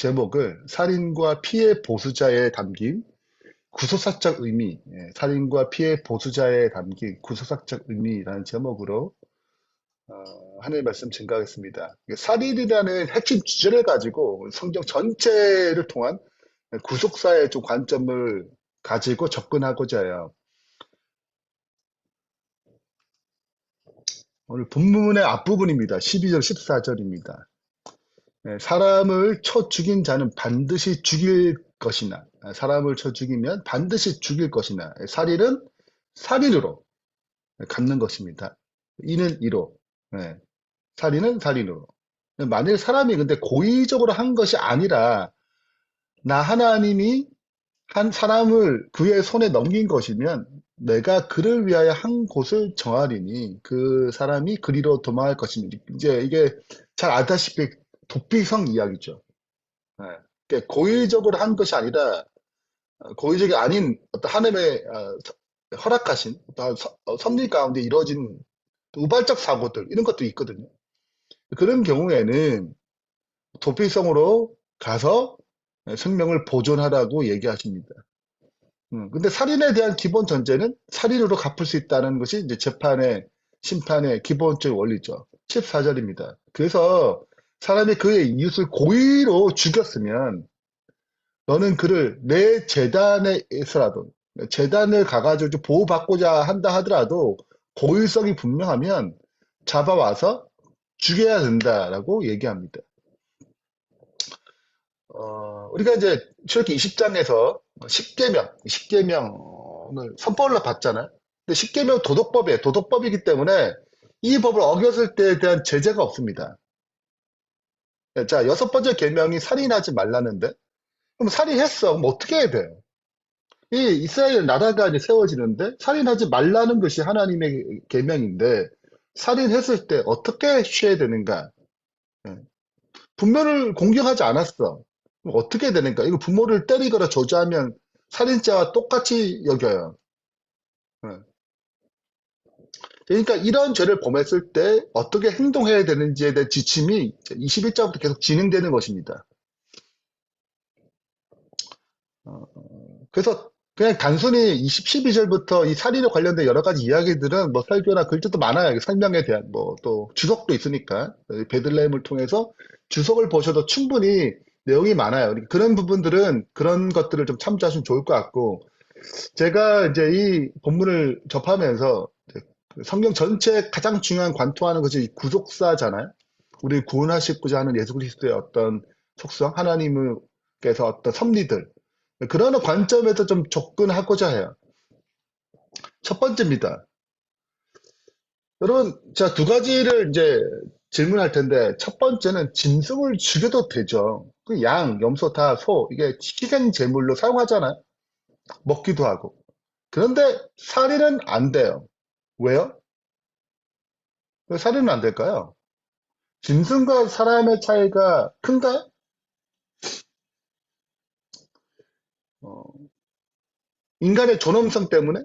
제목을 살인과 피해 보수자에 담긴 구속사적 의미, 예, 살인과 피해 보수자에 담긴 구속사적 의미라는 제목으로 어, 하나님의 말씀 증가하겠습니다. 살인이라는 핵심 주제를 가지고 성경 전체를 통한 구속사의 좀 관점을 가지고 접근하고자 해요. 오늘 본문의 앞부분입니다. 12절, 14절입니다. 사람을 쳐 죽인 자는 반드시 죽일 것이나 사람을 쳐 죽이면 반드시 죽일 것이나 살인은 살인으로 갚는 것입니다. 이는 이로 네. 살인은 살인으로 만일 사람이 근데 고의적으로 한 것이 아니라 나 하나님이 한 사람을 그의 손에 넘긴 것이면 내가 그를 위하여 한 곳을 정하리니 그 사람이 그리로 도망할 것입니다. 이제 이게 잘 알다시피 도피성 이야기죠. 네. 고의적으로 한 것이 아니라 어, 고의적이 아닌 어떤 하나님의 어, 허락하신 어떤 어, 섭리 가운데 이루어진 우발적 사고들 이런 것도 있거든요. 그런 경우에는 도피성으로 가서 생명을 보존하라고 얘기하십니다. 음, 근데 살인에 대한 기본 전제는 살인으로 갚을 수 있다는 것이 이제 재판의 심판의 기본적 원리죠. 14절입니다. 그래서 사람이 그의 이웃을 고의로 죽였으면 너는 그를 내 재단에서라도 재단을 가가지고 보호받고자 한다 하더라도 고의성이 분명하면 잡아와서 죽여야 된다라고 얘기합니다. 어, 우리가 이제 출애기 20장에서 10계명, 10계명을 선포를 받잖아요. 근데 10계명 도덕법에 도덕법이기 때문에 이 법을 어겼을 때에 대한 제재가 없습니다. 자, 여섯 번째 계명이 살인하지 말라는데 그럼 살인했어. 그럼 어떻게 해야 돼요? 이 이스라엘 나라가 이제 세워지는데 살인하지 말라는 것이 하나님의 계명인데 살인했을 때 어떻게 취해야 되는가? 예. 분모를 공격하지 않았어. 어떻게 되는가? 이거 부모를 때리거나 저주하면 살인자와 똑같이 여겨요. 예. 그러니까 이런 죄를 범했을 때 어떻게 행동해야 되는지에 대한 지침이 21장부터 계속 진행되는 것입니다. 어, 그래서 그냥 단순히 20, 12절부터 이 살인에 관련된 여러 가지 이야기들은 뭐 설교나 글자도 많아요. 설명에 대한 뭐 또 주석도 있으니까 베들레헴을 통해서 주석을 보셔도 충분히 내용이 많아요. 그런 부분들은 그런 것들을 좀 참조하시면 좋을 것 같고 제가 이제 이 본문을 접하면서 그 성경 전체 가장 중요한 관통하는 것이 구속사잖아요. 우리 구원하시고자 하는 예수 그리스도의 어떤 속성, 하나님께서 어떤 섭리들 그런 관점에서 좀 접근하고자 해요. 첫 번째입니다. 여러분, 자, 두 가지를 이제 질문할 텐데, 첫 번째는 짐승을 죽여도 되죠. 그 양, 염소, 다, 소, 이게 희생 제물로 사용하잖아요. 먹기도 하고. 그런데 살인은 안 돼요. 왜요? 왜 살인은 안 될까요? 짐승과 사람의 차이가 큰가요? 어, 인간의 존엄성 때문에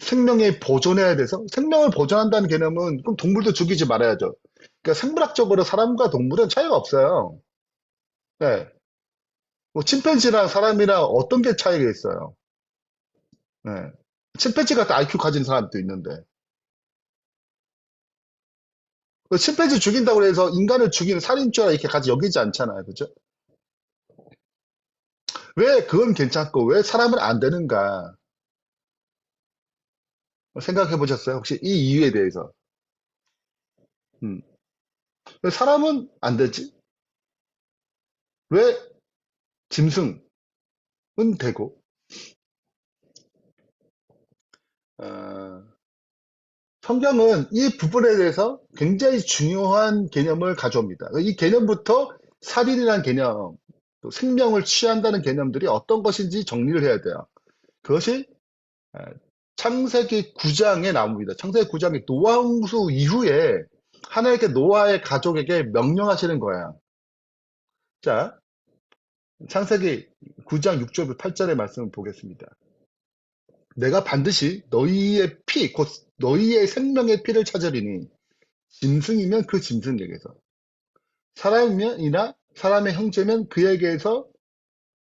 생명에 보존해야 돼서 생명을 보존한다는 개념은 그럼 동물도 죽이지 말아야죠. 그러니까 생물학적으로 사람과 동물은 차이가 없어요. 네. 뭐 침팬지랑 사람이랑 어떤 게 차이가 있어요? 네. 침팬지 같은 IQ 가진 사람도 있는데. 그 침팬지 죽인다고 해서 인간을 죽이는 살인죄와 이렇게 같이 여기지 않잖아요. 그죠? 왜 그건 괜찮고 왜 사람은 안 되는가? 생각해 보셨어요? 혹시 이 이유에 대해서? 음. 왜 사람은 안 되지? 왜 짐승은 되고? 어, 성경은 이 부분에 대해서 굉장히 중요한 개념을 가져옵니다. 이 개념부터 살인이라는 개념, 또 생명을 취한다는 개념들이 어떤 것인지 정리를 해야 돼요. 그것이 창세기 9장에 나옵니다. 창세기 9장의 노아 홍수 이후에 하나님께 노아의 가족에게 명령하시는 거예요. 자, 창세기 9장 6절부터 8절의 말씀을 보겠습니다. 내가 반드시 너희의 피, 곧 너희의 생명의 피를 찾으리니 짐승이면 그 짐승에게서 사람이면이나 사람의 형제면 그에게서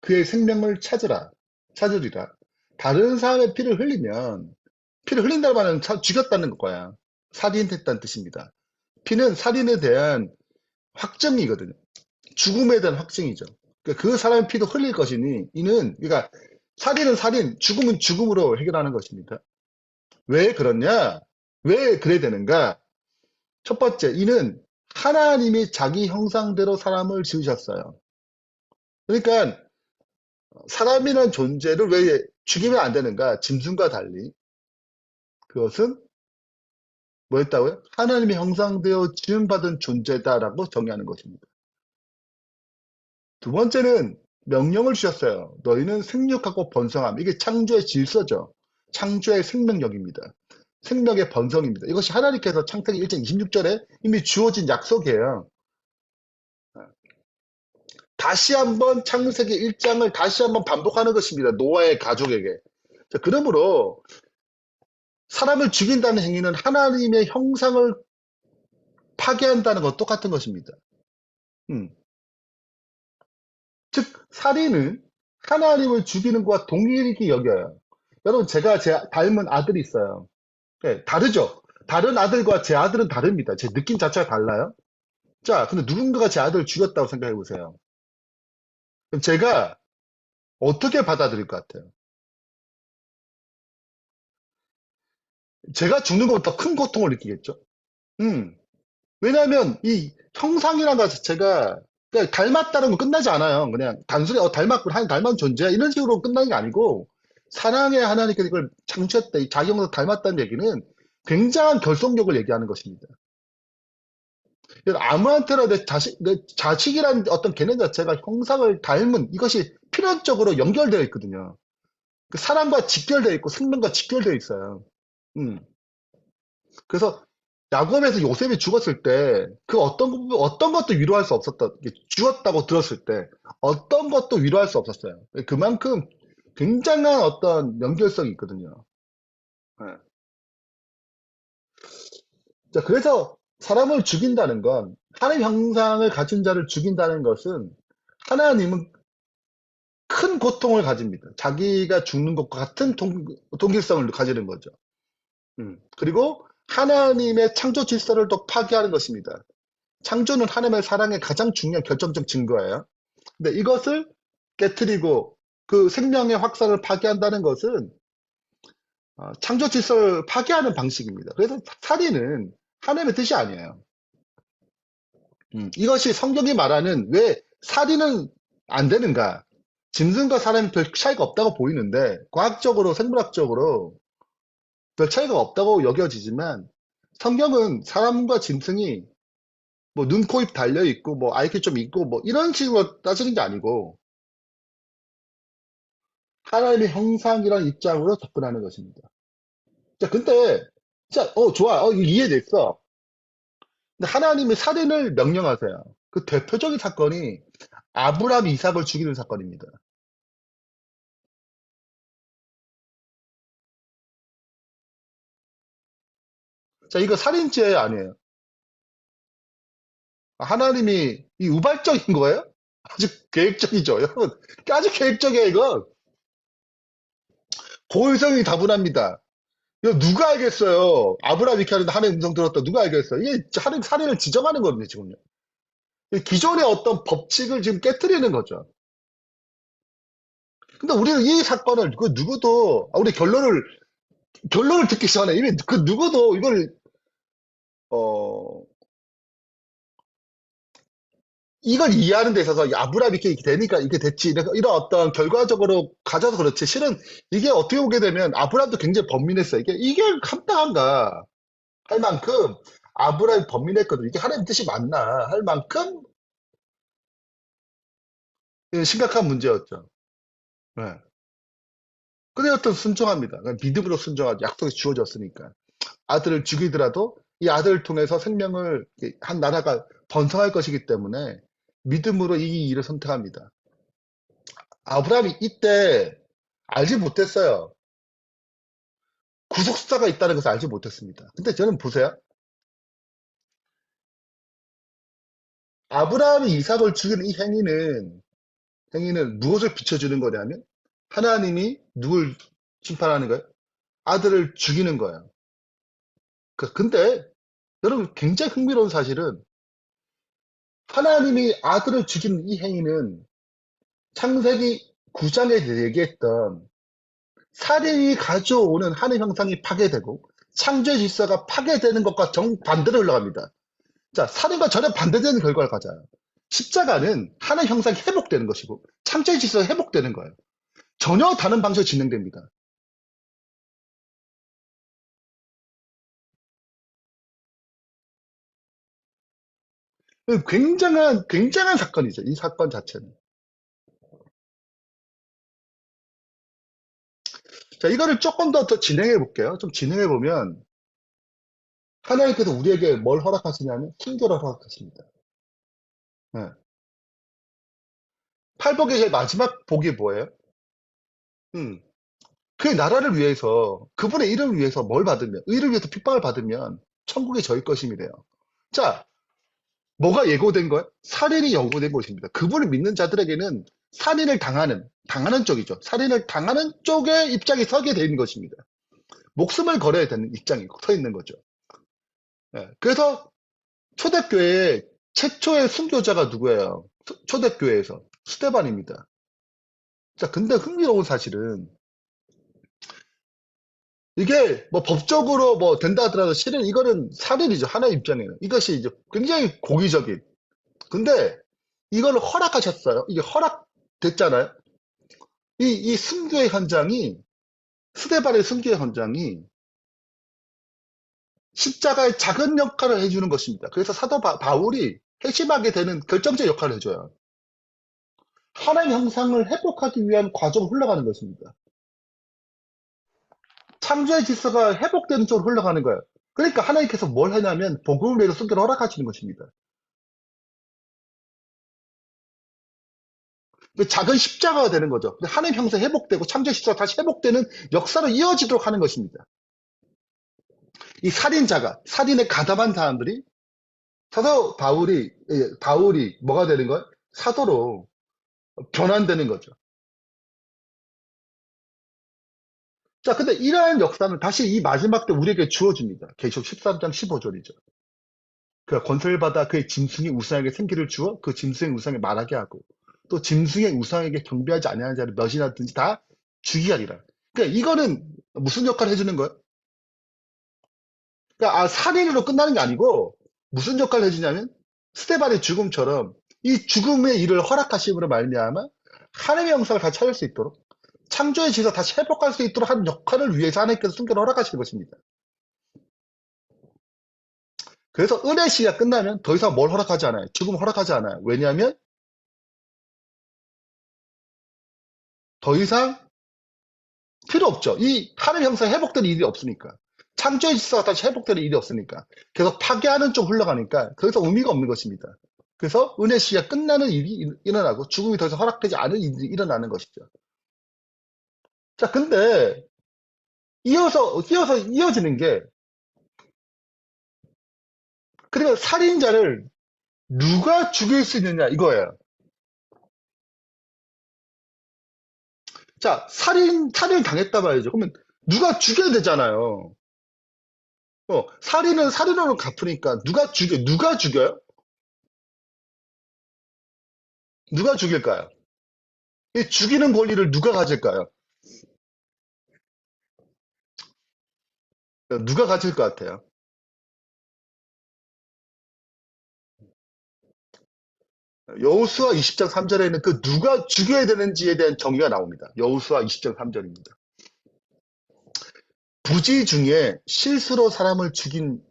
그의 생명을 찾으라. 찾으리라. 다른 사람의 피를 흘리면 피를 말은 사- 죽였다는 거야. 살인했다는 뜻입니다. 피는 살인에 대한 확정이거든요. 죽음에 대한 확증이죠. 그러니까 그 사람의 피도 흘릴 것이니 이는 그러니까 살인은 살인, 죽음은 죽음으로 해결하는 것입니다. 왜 그러냐? 왜 그래야 되는가? 첫 번째, 이는 하나님이 자기 형상대로 사람을 지으셨어요. 그러니까 사람이라는 존재를 왜 죽이면 안 되는가? 짐승과 달리 그것은 뭐였다고요? 하나님의 형상되어 지음받은 존재다라고 정의하는 것입니다. 두 번째는 명령을 주셨어요. 너희는 생육하고 번성함. 이게 창조의 질서죠. 창조의 생명력입니다. 생명의 번성입니다. 이것이 하나님께서 창세기 1장 26절에 이미 주어진 약속이에요. 다시 한번 창세기 1장을 다시 한번 반복하는 것입니다. 노아의 가족에게. 자, 그러므로 사람을 죽인다는 행위는 하나님의 형상을 파괴한다는 것 똑같은 것입니다. 음. 즉, 살인은 하나님을 죽이는 것과 동일하게 여겨요. 여러분, 제가 제 닮은 아들이 있어요. 네, 다르죠? 다른 아들과 제 아들은 다릅니다. 제 느낌 자체가 달라요. 자, 근데 누군가가 제 아들을 죽였다고 생각해 보세요. 그럼 제가 어떻게 받아들일 것 같아요? 제가 죽는 것보다 더큰 고통을 느끼겠죠? 음. 왜냐하면 이 형상이라는 것 자체가 그냥 닮았다는 건 끝나지 않아요. 그냥 단순히 어, 닮았군, 하나님 닮은 존재야 이런 식으로 끝나는 게 아니고 사랑의 하나님께서 이걸 창조했다, 이 형상 닮았다는 얘기는 굉장한 결속력을 얘기하는 것입니다. 아무한테나 내 자식, 내 자식이라는 어떤 개념 자체가 형상을 닮은 이것이 필연적으로 연결되어 있거든요. 그 사람과 직결되어 있고 생명과 직결되어 있어요. 음. 그래서 야곱에서 요셉이 죽었을 때 그 어떤 것- 어떤 것도 위로할 수 없었다. 죽었다고 들었을 때 어떤 것도 위로할 수 없었어요. 그만큼 굉장한 어떤 연결성이 있거든요. 네. 자, 그래서 사람을 죽인다는 건 하나님 형상을 가진 자를 죽인다는 것은 하나님은 큰 고통을 가집니다. 자기가 죽는 것과 같은 동, 동일성을 가지는 거죠. 음. 그리고 하나님의 창조 질서를 또 파괴하는 것입니다. 창조는 하나님의 사랑의 가장 중요한 결정적 증거예요. 근데 이것을 깨뜨리고 그 생명의 확산을 파괴한다는 것은 어, 창조 질서를 파괴하는 방식입니다. 그래서 살인은 하나님의 뜻이 아니에요. 음, 이것이 성경이 말하는 왜 살인은 안 되는가? 짐승과 사람이 별 차이가 없다고 보이는데 과학적으로 생물학적으로 별 차이가 없다고 여겨지지만 성경은 사람과 짐승이 뭐 눈, 코, 입 달려 있고 뭐 IQ 좀 있고 뭐 이런 식으로 따지는 게 아니고 하나님의 형상이라는 입장으로 접근하는 것입니다. 자, 근데 자, 어 좋아, 어 이해됐어. 근데 하나님이 살인을 명령하세요. 그 대표적인 사건이 아브라함 이삭을 죽이는 사건입니다. 자, 이거 살인죄 아니에요. 하나님이 이 우발적인 거예요? 아주 계획적이죠. 여러분, 아주 계획적이에요, 이건. 고의성이 다분합니다. 이거 누가 알겠어요? 아브라함 이렇게 하는데 하나님 음성 들었다. 누가 알겠어요? 이게 하나님 살인을 지정하는 거거든요, 지금요. 기존의 어떤 법칙을 지금 깨뜨리는 거죠. 근데 우리는 이 사건을 그 누구도 아, 우리 결론을 결론을 듣기 전에 이미 그 누구도 이걸 어 이걸 이해하는 데 있어서 아브라함이 이렇게 되니까 이렇게 됐지 이런, 어떤 결과적으로 가져서 그렇지 실은 이게 어떻게 보게 되면 아브라함도 굉장히 번민했어요. 이게 이게 합당한가 할 만큼 아브라함이 번민했거든. 이게 하나님 뜻이 맞나 할 만큼 심각한 문제였죠. 네. 근데 어떤 순종합니다. 그러니까 믿음으로 순종하죠. 약속이 주어졌으니까. 아들을 죽이더라도 이 아들을 통해서 생명을 한 나라가 번성할 것이기 때문에 믿음으로 이 일을 선택합니다. 아브라함이 이때 알지 못했어요. 구속사가 있다는 것을 알지 못했습니다. 근데 저는 보세요. 아브라함이 이삭을 죽이는 이 행위는 행위는 무엇을 비춰주는 거냐면 하나님이 누굴 심판하는 거예요? 아들을 죽이는 거예요. 그- 근데 여러분 굉장히 흥미로운 사실은 하나님이 아들을 죽이는 이 행위는 창세기 9장에 얘기했던 살인이 가져오는 하늘 형상이 파괴되고 창조의 질서가 파괴되는 것과 정반대로 흘러갑니다. 자, 살인과 전혀 반대되는 결과를 가져요. 십자가는 하늘 형상이 회복되는 것이고 창조의 질서가 회복되는 거예요. 전혀 다른 방식으로 진행됩니다. 굉장한, 굉장한 사건이죠. 이 사건 자체는. 자, 이거를 조금 더, 더 진행해 볼게요. 좀 진행해 보면, 하나님께서 우리에게 뭘 허락하시냐면, 순교를 허락하십니다. 네. 팔복의 제일 마지막 복이 뭐예요? 음, 그의 나라를 위해서, 그분의 이름을 위해서 뭘 받으면, 의를 위해서 핍박을 받으면, 천국에 저희 것임이래요. 자, 뭐가 예고된 거예요? 살인이 예고된 것입니다. 그분을 믿는 자들에게는 살인을 당하는, 당하는 쪽이죠. 살인을 당하는 쪽의 입장에 서게 되는 것입니다. 목숨을 걸어야 되는 입장이 서 있는 거죠. 예, 그래서 초대교회의 최초의 순교자가 누구예요? 초- 초대교회에서 스테반입니다. 자, 근데 흥미로운 사실은 이게 뭐 법적으로 뭐 된다 하더라도 실은 이거는 살인이죠. 하나의 입장에는. 이것이 이제 굉장히 고의적인. 근데 이걸 허락하셨어요. 이게 허락됐잖아요. 이, 이 순교의 현장이, 스테반의 순교의 현장이 십자가의 작은 역할을 해주는 것입니다. 그래서 사도 바, 바울이 핵심하게 되는 결정적 역할을 해줘요. 하나님 형상을 회복하기 위한 과정을 흘러가는 것입니다. 창조의 질서가 회복되는 쪽으로 흘러가는 거예요. 그러니까 하나님께서 뭘 하냐면 복음을 위해서 순교를 허락하시는 것입니다. 그 작은 십자가가 되는 거죠. 하나님 형상 회복되고 창조의 질서가 다시 회복되는 역사로 이어지도록 하는 것입니다. 이 살인자가 살인에 가담한 사람들이 사도 바울이 예, 바울이 뭐가 되는 거예요? 사도로 변환되는 거죠. 자, 근데 이러한 역사는 다시 이 마지막 때 우리에게 주어집니다. 계시록 13장 15절이죠. 그가 권세를 받아 그의 짐승의 우상에게 생기를 주어 그 짐승의 우상에 말하게 하고 또 짐승의 우상에게 경배하지 아니하는 자를 몇이나든지 다 죽이게 하리라. 그러니까 이거는 무슨 역할을 해주는 거예요? 그러니까 아, 살인으로 끝나는 게 아니고 무슨 역할을 해주냐면 스테반의 죽음처럼 이 죽음의 일을 허락하심으로 말미암아 하나님의 영상을 다시 찾을 수 있도록 창조의 질서 다시 회복할 수 있도록 하는 역할을 위해서 하나님께서 순교를 허락하시는 것입니다. 그래서 은혜 시가 끝나면 더 이상 뭘 허락하지 않아요. 죽음 허락하지 않아요. 왜냐하면 더 이상 필요 없죠. 이 하늘 형상 회복되는 일이 없으니까. 창조의 질서가 다시 회복되는 일이 없으니까. 계속 파괴하는 쪽 흘러가니까 더 이상 의미가 없는 것입니다. 그래서 은혜 시가 끝나는 일이 일- 일어나고 죽음이 더 이상 허락되지 않은 일이 일어나는 것이죠. 자, 근데 이어서 이어서 이어지는 게 그러면 살인자를 누가 죽일 수 있느냐 이거예요. 자, 살인 살인을 당했다 말이죠. 그러면 누가 죽여야 되잖아요. 어, 살인은 살인으로 갚으니까 누가 죽여 누가 죽여요? 누가 죽일까요? 이 죽이는 권리를 누가 가질까요? 누가 가질 것 같아요? 여호수아 20장 3절에는 그 누가 죽여야 되는지에 대한 정의가 나옵니다. 여호수아 20장 3절입니다. 부지 중에 실수로 사람을 죽인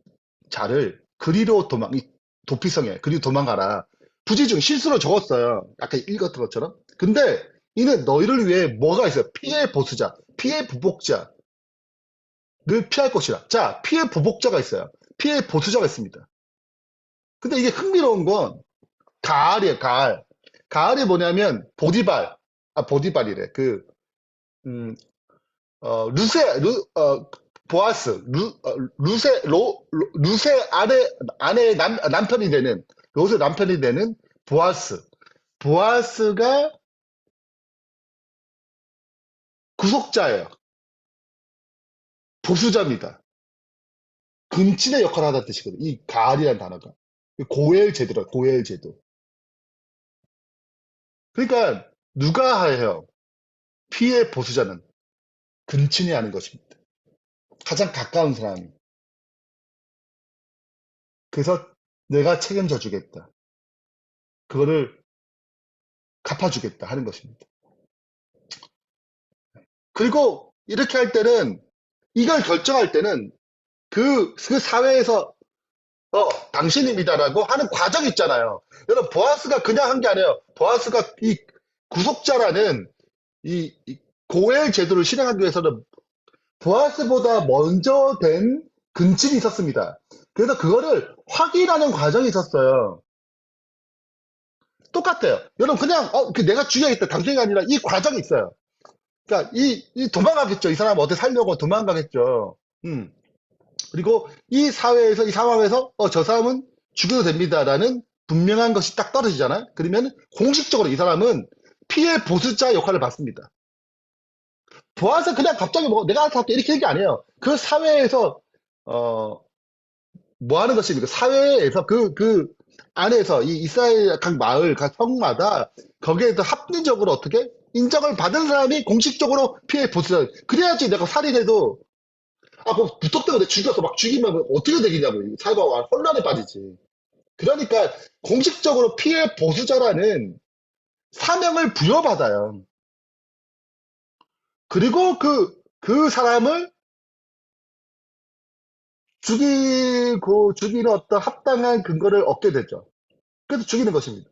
자를 그리로 도망, 이 도피성에 그리로 도망가라. 부지 중 실수로 적었어요. 아까 읽었던 것처럼. 근데 이는 너희를 위해 뭐가 있어요? 피해 보수자, 피해 부복자 를 피할 것이라. 자, 피해 부복자가 있어요. 피해 보수자가 있습니다. 근데 이게 흥미로운 건 가알이에요, 가알. 가알이 뭐냐면 보디발, 아 보디발이래. 그 음, 어, 루세, 루, 어, 보아스, 루, 어, 루세, 로, 루- 루세 아내, 아내의 남, 남편이 되는 롯의 남편이 되는 보아스. 보아스가 구속자예요. 보수자입니다. 근친의 역할을 하다는 뜻이거든요. 이 가알이라는 단어가. 고엘 제도라, 고엘 제도. 그러니까 누가 해요? 피해 보수자는 근친이 하는 것입니다. 가장 가까운 사람이. 그래서 내가 책임져 주겠다. 그거를 갚아주겠다 하는 것입니다. 그리고 이렇게 할 때는 이걸 결정할 때는 그, 그 사회에서 어, 당신입니다라고 하는 과정이 있잖아요. 여러분, 보아스가 그냥 한 게 아니에요. 보아스가 이 구속자라는 이, 이 고엘 제도를 실행하기 위해서는 보아스보다 먼저 된 근친이 있었습니다. 그래서 그거를 확인하는 과정이 있었어요. 똑같아요. 여러분, 그냥, 어, 그 내가 죽여야겠다. 당신이 아니라 이 과정이 있어요. 그러니까 이, 이 도망가겠죠. 이 사람 어떻게 살려고 도망가겠죠. 음. 그리고 이 사회에서, 이 상황에서, 어, 저 사람은 죽여도 됩니다라는 분명한 것이 딱 떨어지잖아요. 그러면 공식적으로 이 사람은 피해 보수자 역할을 받습니다. 보아서 그냥 갑자기 뭐 내가 할게 이렇게 하는 게 아니에요. 그 사회에서, 어, 뭐 하는 것입니까? 사회에서 그, 그 안에서 이 이스라엘 각 마을, 각 성마다 거기에서 합리적으로 어떻게 인정을 받은 사람이 공식적으로 피해 보수자. 그래야지 내가 살인해도 아, 뭐, 무턱대고 내 죽여서 막 죽이면 어떻게 되겠냐고. 사회가 혼란에 빠지지. 그러니까, 공식적으로 피해 보수자라는 사명을 부여받아요. 그리고 그, 그 사람을 죽이고, 죽이는 어떤 합당한 근거를 얻게 되죠. 그래서 죽이는 것입니다.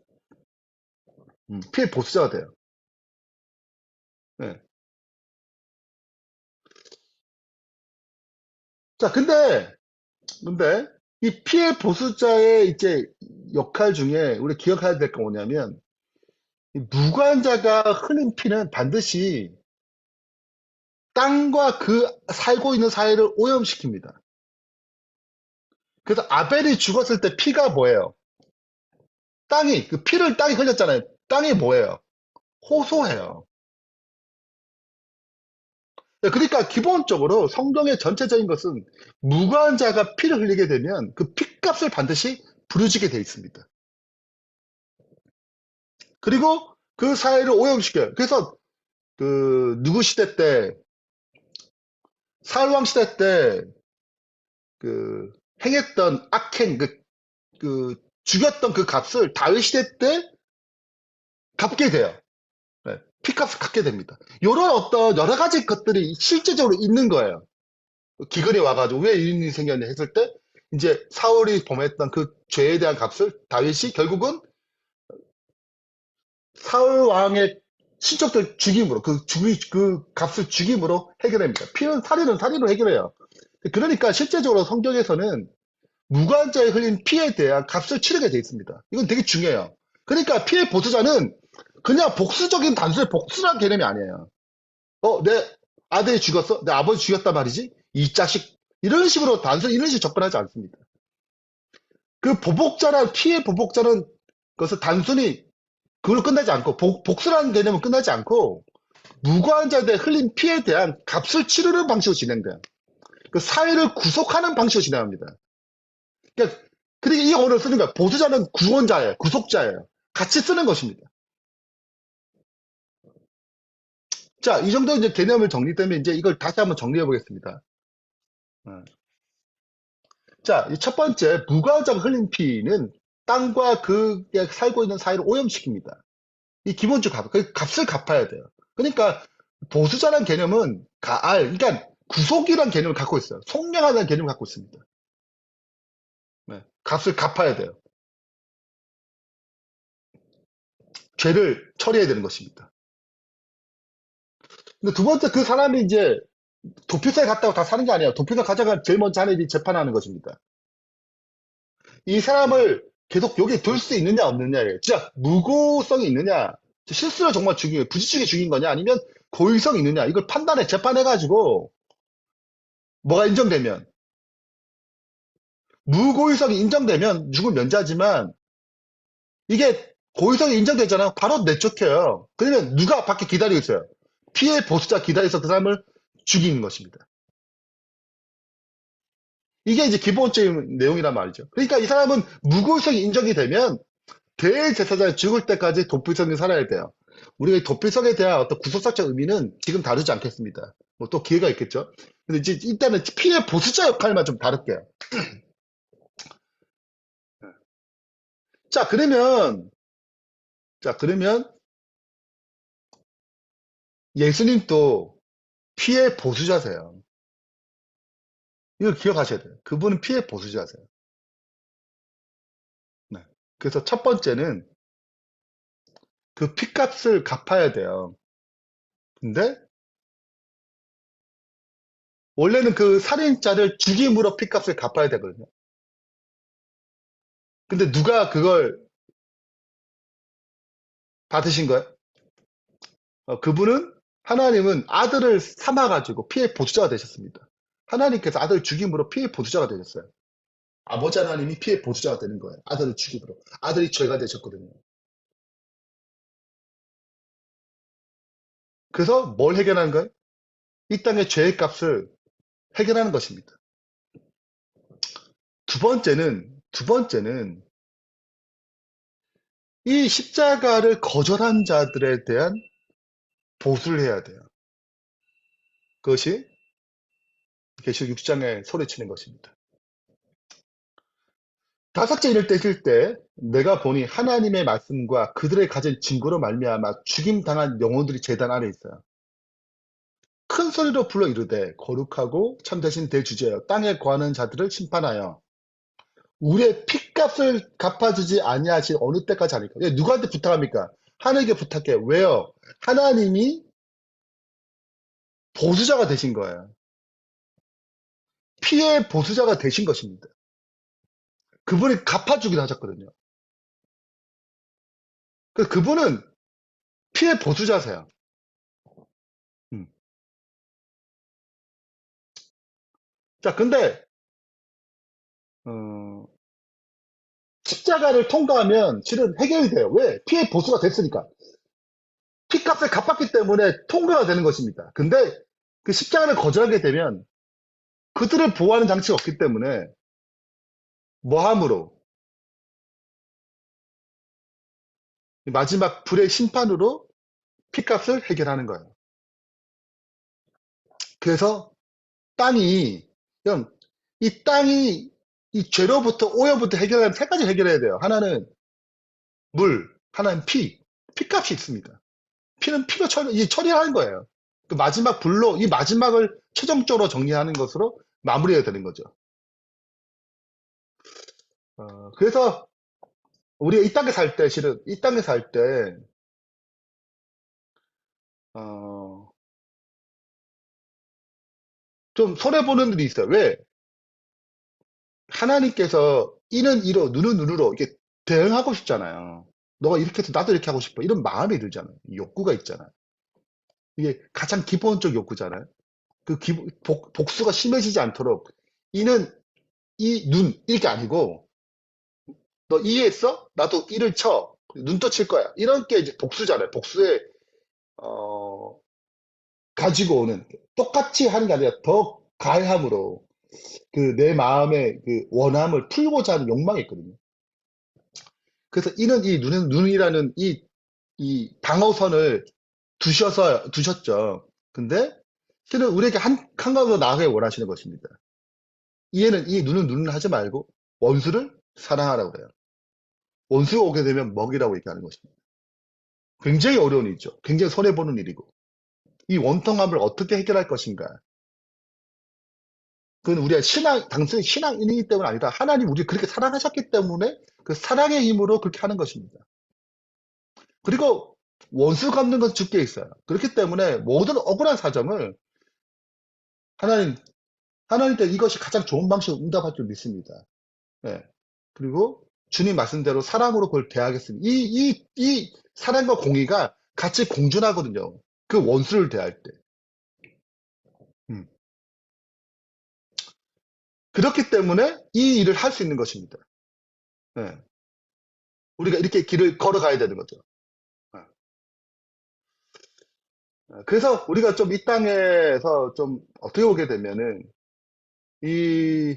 음, 피해 보수자가 돼요. 네. 자, 근데, 근데, 이 피해 보수자의 이제 역할 중에 우리 기억해야 될게 뭐냐면, 이 무관자가 흘린 피는 반드시 땅과 그 살고 있는 사회를 오염시킵니다. 그래서 아벨이 죽었을 때 피가 뭐예요? 땅이, 그 피를 땅이 흘렸잖아요. 땅이 뭐예요? 호소해요. 네, 그러니까 기본적으로 성경의 전체적인 것은 무관자가 피를 흘리게 되면 그 피값을 반드시 부르지게 돼 있습니다. 그리고 그 사회를 오염시켜요. 그래서 그 누구 시대 때 사울왕 시대 때 그 행했던 악행 그, 그 죽였던 그 값을 다윗 시대 때 갚게 돼요. 네, 피값을 갚게 됩니다. 이런 어떤 여러 가지 것들이 실제적으로 있는 거예요. 기근이 와가지고 왜 이런 일이 생겼냐 했을 때 이제 사울이 범했던 그 죄에 대한 값을 다윗이 결국은 사울 왕의 친척들 죽임으로 그 죽이 그 값을 죽임으로 해결합니다. 피는 살인은 살인으로 해결해요. 그러니까 실제적으로 성경에서는 무관자에 흘린 피에 대한 값을 치르게 돼 있습니다. 이건 되게 중요해요. 그러니까 피해 보수자는 그냥 복수적인 단순히 복수란 개념이 아니에요. 어, 내 아들이 죽었어? 내 아버지 죽였단 말이지? 이 자식. 이런 식으로 단순히 이런 식으로 접근하지 않습니다. 그 보복자란, 피해 보복자는 그것을 단순히 그걸로 끝나지 않고, 복, 복수라는 개념은 끝나지 않고, 무관자들의 흘린 피해에 대한 값을 치르는 방식으로 진행돼요. 그 사회를 구속하는 방식으로 진행합니다. 그러니까, 그러니까 이 언어를 쓰는 거야. 보수자는 구원자예요. 구속자예요. 같이 쓰는 것입니다. 자, 이 정도 이제 개념을 정리되면 이제 이걸 다시 한번 정리해 보겠습니다. 어. 자, 이 첫 번째, 무관자가 흘린 피는 땅과 그게 살고 있는 사이를 오염시킵니다. 이 기본적 값, 그 값을 갚아야 돼요. 그러니까 보수자라는 개념은 가알, 그러니까 구속이라는 개념을 갖고 있어요. 속량하다는 개념을 갖고 있습니다. 네, 값을 갚아야 돼요. 죄를 처리해야 되는 것입니다. 근데 두 번째 그 사람이 이제 도피소에 갔다고 다 사는 게 아니에요. 도피소 가져가 제일 먼저 하는 일이 재판하는 것입니다. 이 사람을 계속 여기에 둘수 있느냐 없느냐예요. 진짜 무고성이 있느냐, 실수로 정말 죽인, 부지중에 죽인 거냐, 아니면 고의성이 있느냐, 이걸 판단해, 재판해가지고, 뭐가 인정되면, 무고의성이 인정되면 죽을 면제하지만, 이게 고의성이 인정되잖아요. 바로 내쫓겨요. 그러면 누가 밖에 기다리고 있어요? 피해 보수자 기다려서 그 사람을 죽이는 것입니다. 이게 이제 기본적인 내용이란 말이죠. 그러니까 이 사람은 무고의성이 인정이 되면 대제사장이 죽을 때까지 도피성이 살아야 돼요. 우리가 이 도피성에 대한 어떤 구속사적 의미는 지금 다루지 않겠습니다. 뭐 또 기회가 있겠죠. 근데 이제 일단은 피해 보수자 역할만 좀 다룰게요. 자, 그러면, 자, 그러면 예수님도 피해 보수자세요. 이걸 기억하셔야 돼요. 그분은 피해 보수자세요. 네. 그래서 첫 번째는 그 피값을 갚아야 돼요. 근데 원래는 그 살인자를 죽임으로 피값을 갚아야 되거든요. 근데 누가 그걸 받으신 거예요? 어, 그분은 하나님은 아들을 삼아가지고 피해 보수자가 되셨습니다. 하나님께서 아들을 죽임으로 피해 보수자가 되셨어요. 아버지 하나님이 피해 보수자가 되는 거예요. 아들을 죽임으로. 아들이 죄가 되셨거든요. 그래서 뭘 해결하는 거예요? 이 땅의 죄의 값을 해결하는 것입니다. 두 번째는, 두 번째는 이 십자가를 거절한 자들에 대한 보수를 해야 돼요. 그것이 계시록 6장에 소리치는 것입니다. 다섯째 일을 떼실 때 내가 보니 하나님의 말씀과 그들의 가진 증거로 말미암아 죽임 당한 영혼들이 제단 아래 있어요. 큰 소리로 불러 이르되 거룩하고 참되신 대주제여 땅에 거하는 자들을 심판하여 우리의 핏값을 갚아주지 아니하실 어느 때까지 하니까 예, 누구한테 부탁합니까? 하나님께 부탁해. 왜요? 하나님이 보수자가 되신 거예요. 피해 보수자가 되신 것입니다. 그분이 갚아주기로 하셨거든요. 그 그분은 피해 보수자세요. 음. 자, 근데 어, 십자가를 통과하면 실은 해결이 돼요. 왜? 피해 보수가 됐으니까. 피값을 갚았기 때문에 통과가 되는 것입니다. 근데 그 십자가를 거절하게 되면 그들을 보호하는 장치가 없기 때문에 뭐함으로 마지막 불의 심판으로 피값을 해결하는 거예요. 그래서 땅이 이 땅이 이 죄로부터 오염부터 해결하면 세 가지 해결해야 돼요. 하나는 물, 하나는 피, 피값이 있습니다. 피는 피로 처리, 처리하는 거예요. 그 마지막 불로 이 마지막을 최종적으로 정리하는 것으로 마무리해야 되는 거죠. 어, 그래서 우리가 이 땅에 살 때, 실은 이 땅에 살 때, 어, 좀 손해보는 일이 있어요. 왜? 하나님께서 이는 이로, 눈은 눈으로 이렇게 대응하고 싶잖아요. 너가 이렇게 해서 나도 이렇게 하고 싶어. 이런 마음이 들잖아요. 욕구가 있잖아요. 이게 가장 기본적 욕구잖아요. 그 기, 복, 복수가 심해지지 않도록 이는 이 눈 이렇게 아니고 너 이해했어? 나도 이를 쳐. 눈도 칠 거야. 이런 게 이제 복수잖아요. 복수에 어, 가지고 오는 똑같이 하는 게 아니라 더 가해함으로 그 내 마음의 그 원함을 풀고자 하는 욕망이 있거든요. 그래서 이는 이 눈은 눈이라는 이, 이 방어선을 두셔서 두셨죠. 근데 실은 우리에게 한, 한 가지로 나아가길 원하시는 것입니다. 이해는 이 눈은 눈을 하지 말고 원수를 사랑하라고 그래요. 원수가 오게 되면 먹이라고 얘기하는 것입니다. 굉장히 어려운 일이죠. 굉장히 손해보는 일이고. 이 원통함을 어떻게 해결할 것인가. 그건 우리가 신앙, 단순히 신앙인이기 때문 아니라 하나님 우리 그렇게 사랑하셨기 때문에 그 사랑의 힘으로 그렇게 하는 것입니다. 그리고 원수 갚는 것은 죽게 있어요. 그렇기 때문에 모든 억울한 사정을 하나님, 하나님 때 이것이 가장 좋은 방식으로 응답할 줄 믿습니다. 네. 그리고 주님 말씀대로 사랑으로 그걸 대하겠습니다. 이, 이, 이 사랑과 공의가 같이 공존하거든요. 그 원수를 대할 때. 음. 그렇기 때문에 이 일을 할 수 있는 것입니다. 네. 우리가 이렇게 길을 걸어가야 되는 거죠. 어. 어, 그래서 우리가 좀 이 땅에서 좀 어떻게 보게 되면은 이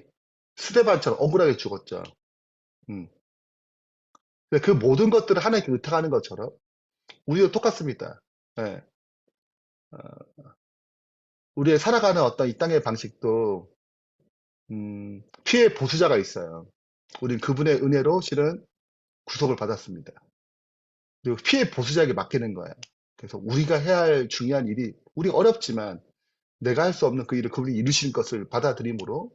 스데반처럼 억울하게 죽었죠. 음. 그 모든 것들을 하나님께 의탁하는 것처럼 우리도 똑같습니다. 예. 어, 우리의 살아가는 어떤 이 땅의 방식도 음, 피해 보수자가 있어요. 우린 그분의 은혜로 실은 구속을 받았습니다. 그리고 피해 보수자에게 맡기는 거예요. 그래서 우리가 해야 할 중요한 일이 우리 어렵지만 내가 할 수 없는 그 일을 그분이 이루시는 것을 받아들임으로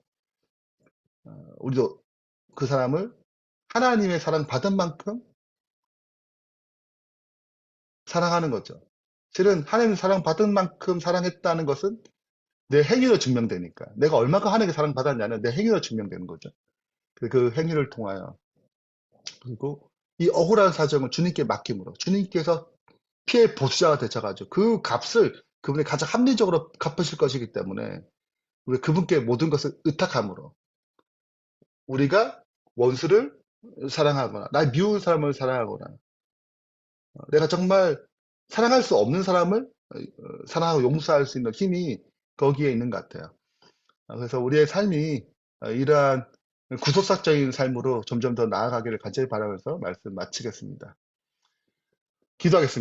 어, 우리도 그 사람을 하나님의 사랑 받은 만큼 사랑하는 거죠. 실은 하나님의 사랑 받은 만큼 사랑했다는 것은 내 행위로 증명되니까 내가 얼마큼 하나님께 사랑 받았냐는 내 행위로 증명되는 거죠. 그, 그 행위를 통하여 그리고 이 억울한 사정을 주님께 맡김으로 주님께서 피해 보수자가 되셔가지고 그 값을 그분이 가장 합리적으로 갚으실 것이기 때문에 우리 그분께 모든 것을 의탁함으로 우리가 원수를 사랑하거나 나 미운 사람을 사랑하거나 어, 내가 정말 사랑할 수 없는 사람을 어, 사랑하고 용서할 수 있는 힘이 거기에 있는 것 같아요. 어, 그래서 우리의 삶이 이러한 구속사적인 삶으로 점점 더 나아가기를 간절히 바라면서 말씀 마치겠습니다. 기도하겠습니다.